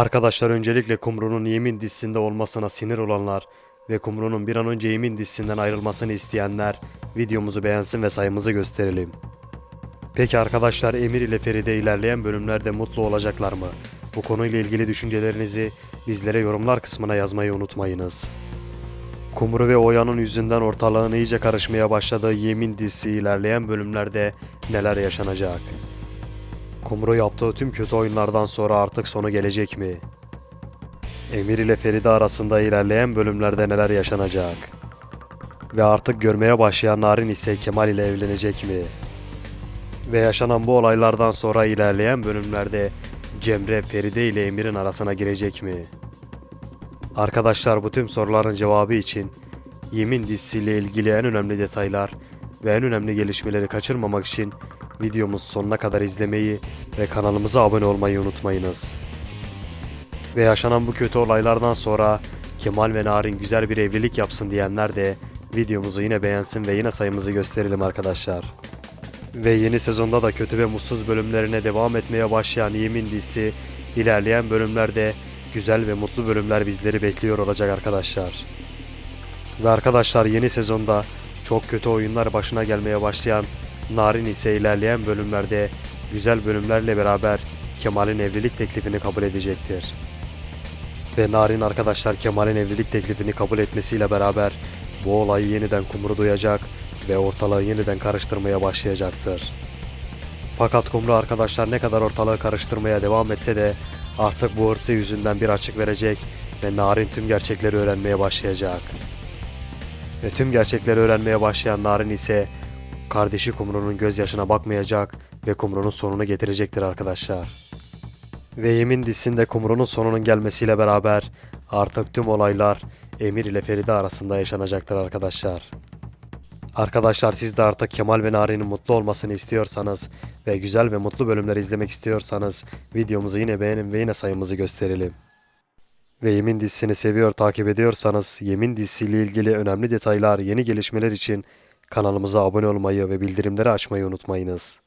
Arkadaşlar öncelikle Kumru'nun Yemin dizisinde olmasına sinir olanlar ve Kumru'nun bir an önce Yemin dizisinden ayrılmasını isteyenler videomuzu beğensin ve sayımızı gösterelim. Peki arkadaşlar Emir ile Feride ilerleyen bölümlerde mutlu olacaklar mı? Bu konuyla ilgili düşüncelerinizi bizlere yorumlar kısmına yazmayı unutmayınız. Kumru ve Oya'nın yüzünden ortalığın iyice karışmaya başladığı Yemin dizisi ilerleyen bölümlerde neler yaşanacak? Kumru yaptığı tüm kötü oyunlardan sonra artık sonu gelecek mi? Emir ile Feride arasında ilerleyen bölümlerde neler yaşanacak? Ve artık görmeye başlayan Narin ise Kemal ile evlenecek mi? Ve yaşanan bu olaylardan sonra ilerleyen bölümlerde Cemre Feride ile Emir'in arasına girecek mi? Arkadaşlar bu tüm soruların cevabı için Yemin dizisiyle ilgili en önemli detaylar ve en önemli gelişmeleri kaçırmamak için videomuzu sonuna kadar izlemeyi ve kanalımıza abone olmayı unutmayınız. Ve yaşanan bu kötü olaylardan sonra Kemal ve Narin güzel bir evlilik yapsın diyenler de videomuzu yine beğensin ve yine sayımızı gösterelim arkadaşlar. Ve yeni sezonda da kötü ve mutsuz bölümlerine devam etmeye başlayan Yemin dizisi ilerleyen bölümlerde güzel ve mutlu bölümler bizleri bekliyor olacak arkadaşlar. Ve arkadaşlar yeni sezonda çok kötü oyunlar başına gelmeye başlayan Narin ise ilerleyen bölümlerde güzel bölümlerle beraber Kemal'in evlilik teklifini kabul edecektir. Ve Narin arkadaşlar Kemal'in evlilik teklifini kabul etmesiyle beraber bu olayı yeniden kumru duyacak ve ortalığı yeniden karıştırmaya başlayacaktır. Fakat Kumru arkadaşlar ne kadar ortalığı karıştırmaya devam etse de artık bu hırsı yüzünden bir açık verecek ve Narin tüm gerçekleri öğrenmeye başlayacak. Ve tüm gerçekleri öğrenmeye başlayan Narin ise kardeşi Kumru'nun gözyaşına bakmayacak ve Kumru'nun sonunu getirecektir arkadaşlar. Ve Yemin dizisinde Kumru'nun sonunun gelmesiyle beraber artık tüm olaylar Emir ile Feride arasında yaşanacaktır arkadaşlar. Arkadaşlar siz de artık Kemal ve Narin'in mutlu olmasını istiyorsanız ve güzel ve mutlu bölümler izlemek istiyorsanız videomuzu yine beğenin ve yine sayımızı gösterelim. Ve Yemin dizisini seviyor takip ediyorsanız Yemin dizisiyle ilgili önemli detaylar, yeni gelişmeler için kanalımıza abone olmayı ve bildirimleri açmayı unutmayınız.